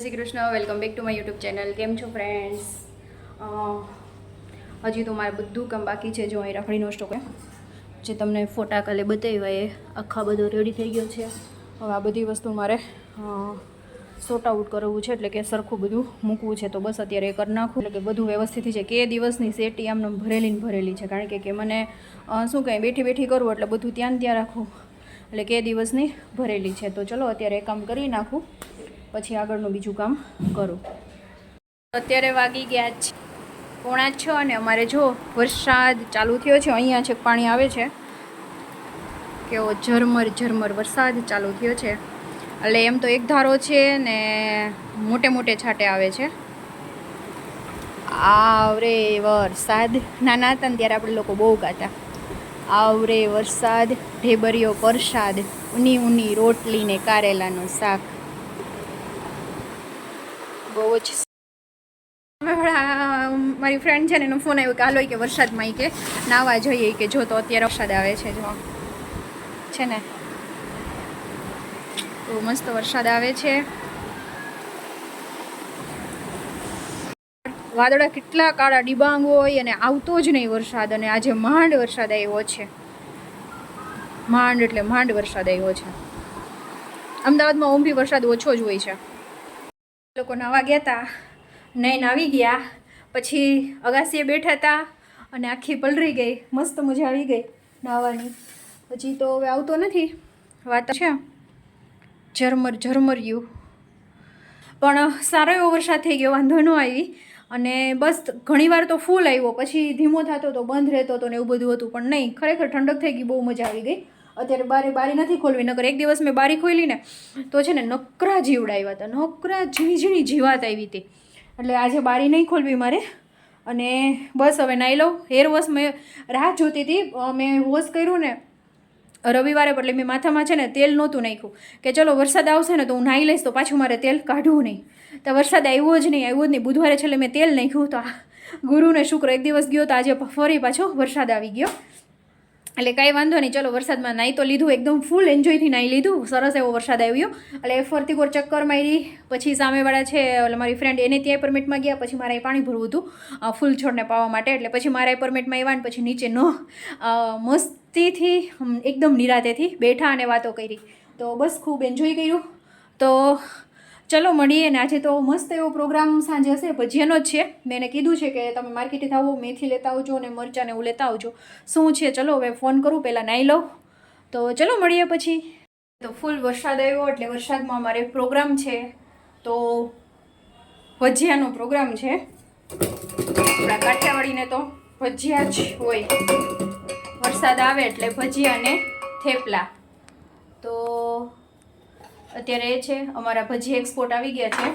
Shri Krishna welcome back to my YouTube channel કેમ છો friends હજી તો મારે બધું કામ બાકી છે. જો અહીં રખડીનો સ્ટોક જે તમને ફોટા કાલે બતાવ્યા એ આખા બધો રેડી થઈ ગયો છે. હવે આ બધી વસ્તુ મારે સોર્ટ આઉટ કરવું છે, એટલે કે સરખું બધું મૂકવું છે. તો બસ અત્યારે કરી નાખું. એટલે કે બધું વ્યવસ્થિત છે. કે દિવસની સેટી આમને ભરેલી ને ભરેલી છે. કારણ કે કે મને શું કહે બેઠી બેઠી કરું એટલે બધું ત્યાં ત્યાં રાખું. એટલે કે દિવસની ભરેલી છે. તો ચલો અત્યારે કામ કરી નાખું. પછી આગળનું બીજું કામ કરું. અત્યારે વાગી ગયા છે પોણા છ અને અમારે જો વરસાદ ચાલુ થયો છે, અહીંયા છે, પાણી આવે છે. કેવો ઝરમર ઝરમર વરસાદ ચાલુ થયો છે. એટલે એમ તો એક ધારો છે ને મોટે મોટે છાંટે આવે છે. આવરે વરસાદ. નાના હતા ને ત્યારે આપણે લોકો બહુ ગાતા. આવરે વરસાદ ઢેબરિયો પરસાદ, ઉની ઉની રોટલી ને કારેલાનું શાક. બહુ જ મારી ફ્રેન્ડ છે ને એનો ફોન આવ્યો કે, હાલો કે વરસાદમાં કે નાવા જઈએ કે જો તો અત્યારે વરસાદ આવે છે, જો. છે ને? બહુ મસ્ત વરસાદ આવે છે. વાદળા કેટલા કાળા, ડિબાંગ હોય અને આવતો જ નહીં વરસાદ અને આજે માંડ વરસાદ આવ્યો છે. માંડ એટલે માંડ વરસાદ આવ્યો છે. અમદાવાદમાં બી વરસાદ ઓછો જ હોય છે. લોકો નાવા ગયા હતા નહીં આવી ગયા. પછી અગાસીએ બેઠા હતા અને આખી પલરી ગઈ, મસ્ત મજા આવી ગઈ નાવાની પછી તો હવે આવતો નથી. વાત છે. ઝરમર ઝરમર્યું પણ સારો એવો વરસાદ થઈ ગયો, વાંધો ન આવી. અને બસ ઘણીવાર તો ફૂલ આવ્યો, પછી ધીમો થતો તો બંધ રહેતો હતો ને એવું બધું હતું, પણ નહીં. ખરેખર ઠંડક થઈ ગઈ, બહુ મજા આવી ગઈ. અત્યારે બારી બારી નથી ખોલવી, નકર એક દિવસ મેં બારી ખોલી ને તો છે ને નકરા જીવડાવ્યા હતા, નકરા ઝીણી ઝીણી જીવાત આવી હતી. એટલે આજે બારી નહીં ખોલવી મારે. અને બસ હવે નાહી લઉં. હેર વોશ મેં રાહ જોતી હતી. મેં વોશ કર્યું ને રવિવારે, એટલે મેં માથામાં છે ને તેલ નહોતું નાખ્યું. કે ચલો વરસાદ આવશે ને તો હું નાહી લઈશ, તો પાછું મારે તેલ કાઢવું નહીં. તો વરસાદ આવ્યો જ નહીં, આવ્યો જ નહીં. બુધવારે છેલ્લે મેં તેલ નાખ્યું. તો ગુરુ ને શુક્ર એક દિવસ ગયો તો આજે ફરી પાછો વરસાદ આવી ગયો. એટલે કાંઈ વાંધો નહીં. ચલો, વરસાદમાં નાહી તો લીધું, એકદમ ફૂલ એન્જોયથી નાહી લીધું. સરસ એવો વરસાદ આવ્યો. એટલે ફરતી કોર ચક્કર મારી, પછી સામેવાળા છે એટલે મારી ફ્રેન્ડ એને ત્યાં પરમિટમાં ગયા, પછી મારે પાણી ભરવું હતું ફૂલ છોડને પાવા માટે. એટલે પછી મારા પરમિટમાં આવ્યા ને પછી નીચે ન મસ્તીથી એકદમ નિરાતેથી બેઠા અને વાતો કરી. તો બસ ખૂબ એન્જોય કર્યું. તો ચલો મળીએ ને આજે તો મસ્ત એવો પ્રોગ્રામ સાંજે હશે. ભજીયાનો જ છે, મેં એને કીધું છે કે તમે માર્કેટે આવો મેથી લેતા આવજો અને મરચાંને એવું લેતા આવજો. શું છે? ચલો હવે ફોન કરું, પહેલાં નાહી લઉં. તો ચલો મળીએ પછી. તો ફૂલ વરસાદ આવ્યો એટલે વરસાદમાં અમારે પ્રોગ્રામ છે. તો ભજીયાનો પ્રોગ્રામ છે. આપણા કાઠિયાવાડીને તો ભજીયા જ હોય. વરસાદ આવે એટલે ભજીયા અને થેપલા. તો અત્યારે એ છે, અમારા ભજી એક્સપોર્ટ આવી ગયા છે.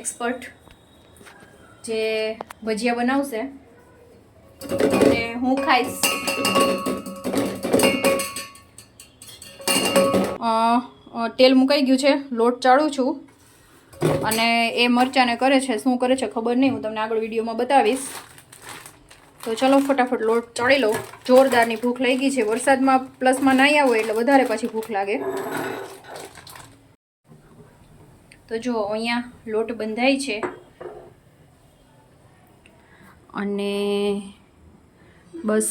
એક્સપર્ટ જે ભજીયા બનાવશે અને હું ખાઈશ. તેલ મુકાઈ ગયું છે, લોટ ચાળું છું. અને એ મરચાંને કરે છે, શું કરે છે ખબર નહીં, હું તમને આગળ વિડીયોમાં બતાવીશ. તો ચલો ફટાફટ લોટ ચડી લઉં. જોરદારની ભૂખ લઈ ગઈ છે, વરસાદમાં પ્લસમાં નાહી આવો એટલે વધારે પછી ભૂખ લાગે. તો જો અહીંયા લોટ બંધાય છે. અને બસ.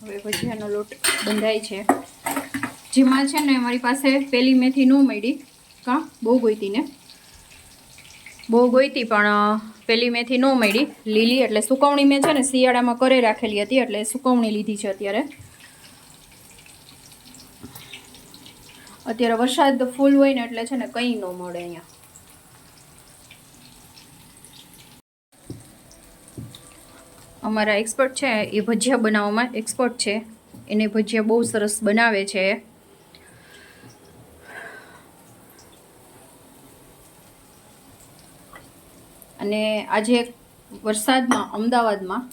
હવે ભજીયાનો લોટ બંધાય છે. જેમાં છે ને મારી પાસે પેલી મેથી ન મળી. કાં? બહુ ગોઈતી ને. બહુ ગોઈતી પણ પેલી મેથી ન મળી. લીલી એટલે સુકવણી મેં છે ને શિયાળામાં કરે રાખેલી હતી, એટલે સુકવણી લીધી છે અત્યારે. અત્યારે વરસાદ ફૂલ હોય ને એટલે છે ને કંઈ ન મળે અહીંયા. અમારા એક્સપર્ટ છે, એ ભજીયા બનાવવામાં એક્સપર્ટ છે. એને ભજીયા બહુ સરસ બનાવે છે. અને આજે વરસાદમાં, અમદાવાદમાં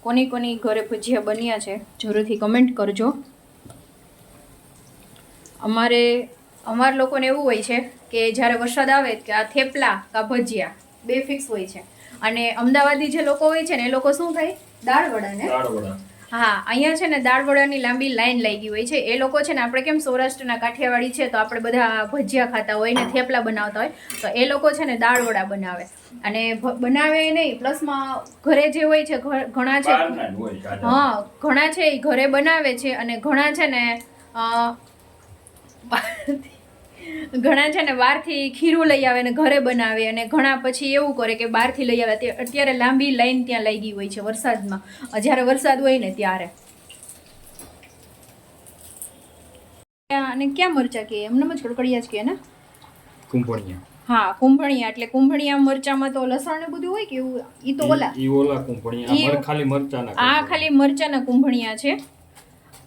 કોની કોની ઘરે ભજીયા બન્યા છે, જરૂરથી કમેન્ટ કરજો. અમારે, અમાર લોકોને એવું હોય છે કે જ્યારે વરસાદ આવે કે આ થેપલા કા ભજીયા, બે ફિક્સ હોય છે. અને અમદાવાદી જે લોકો હોય છે ને, એ લોકો શું થાય? દાળ વડાને દાળ વડા. હા અહીંયા છે ને દાળ વડાની લાંબી લાઈન લાગી હોય છે. એ લોકો છે ને આપણે કેમ સૌરાષ્ટ્રના કાઠિયાવાડી છે તો આપણે બધા ભજીયા ખાતા હોય ને થેપલા બનાવતા હોય તો એ લોકો છે ને દાળ વડા બનાવે. અને બનાવે નહીં પ્લસમાં ઘરે જે હોય છે ઘણા છે. હા ઘણા છે એ ઘરે બનાવે છે અને ઘણા છે ને અ, ઘણા છે ને બહારથી ખીરું લઈ આવે ને ઘરે બનાવે અને ઘણા પછી એવું કરે કે બહારથી લઈ આવે. અત્યારે લાંબી લાઈન ત્યાં લાગી હોય છે વરસાદમાં. જ્યારે વરસાદ હોય ને ત્યારે. અને ક્યાં મરચા કે? એમને જ કડકડિયા જ કે ને? કુંભણિયા. હા કુંભણિયા. એટલે કુંભણિયા મરચામાં તો લસણ ને બધું હોય કે એવું? ઈ તો ઓલા. ઈ ઓલા કુંભણિયા. આ ખાલી મરચાના આ. ખાલી મરચાના કુંભણિયા છે.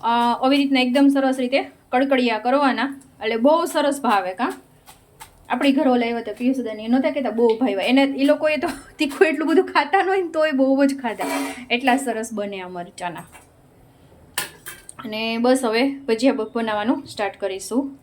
આવી રીતના એકદમ સરસ રીતે કડકડિયા કરવાના. એટલે બહુ સરસ ભાવે, કાં? આપણી ઘરો લાવ્યા હતા પિયુષદાની નહોતા કહેતા, બહુ ભાવ્યા. એને એ લોકોએ તો તીખું એટલું બધું ખાતા ન હોય ને તોય બહુ જ ખાધા. એટલા સરસ બને આ મરચાના. અને બસ હવે ભજીયા બનાવવાનું સ્ટાર્ટ કરીશું.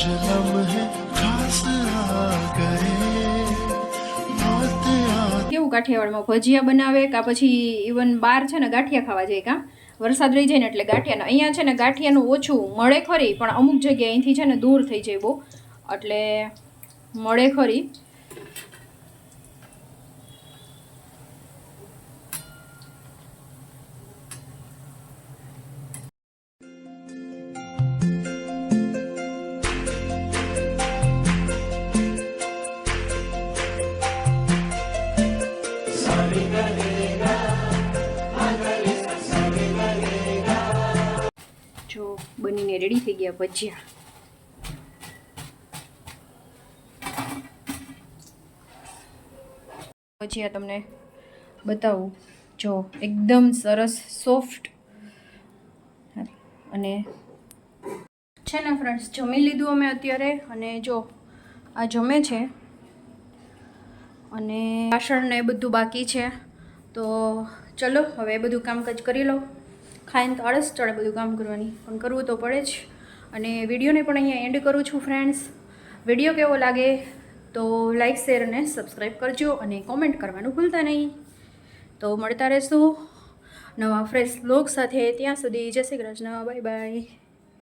आज लम्हे खास आ गए बातें आ કેવું કાઠિયાવાડમાં ભજીયા બનાવે કાં પછી ઇવન બહાર છે ને ગાંઠિયા ખાવા જાય કાં વરસાદ રહી જાય ને એટલે ગાંઠિયાના અહીંયા છે ને ગાંઠિયાનું ઓછું મળે ખરી પણ અમુક જગ્યાએ અહીંથી છે ને દૂર થઈ જાય બહુ એટલે મળે ખરી બનીને રેડી થઈ ગયા ભજીયા. ભજીયા તમને બતાવું. જો, એકદમ સરસ સોફ્ટ અને છે ને ફ્રેન્ડ્સ જમી લીધું અમે અત્યારે અને જો, આ જમે છે. અને વાસણ ને બધું બાકી છે. તો ચલો, હવે એ બધું કામકાજ કરી લો ખાઈને તો આળસ ચડે બધું કામ કરવાની. પણ કરવું તો પડે જ. અને વિડીયોને પણ અહીંયા એન્ડ કરું છું ફ્રેન્ડ્સ વીડિયો કેવો લાગે તો લાઇક શેર અને સબસ્ક્રાઈબ કરજો અને કોમેન્ટ કરવાનું ભૂલતા નહીં. તો મળતા રહેશું નવા ફ્રેશ બ્લોગ સાથે. ત્યાં સુધી જય શ્રી કૃષ્ણ. Bye bye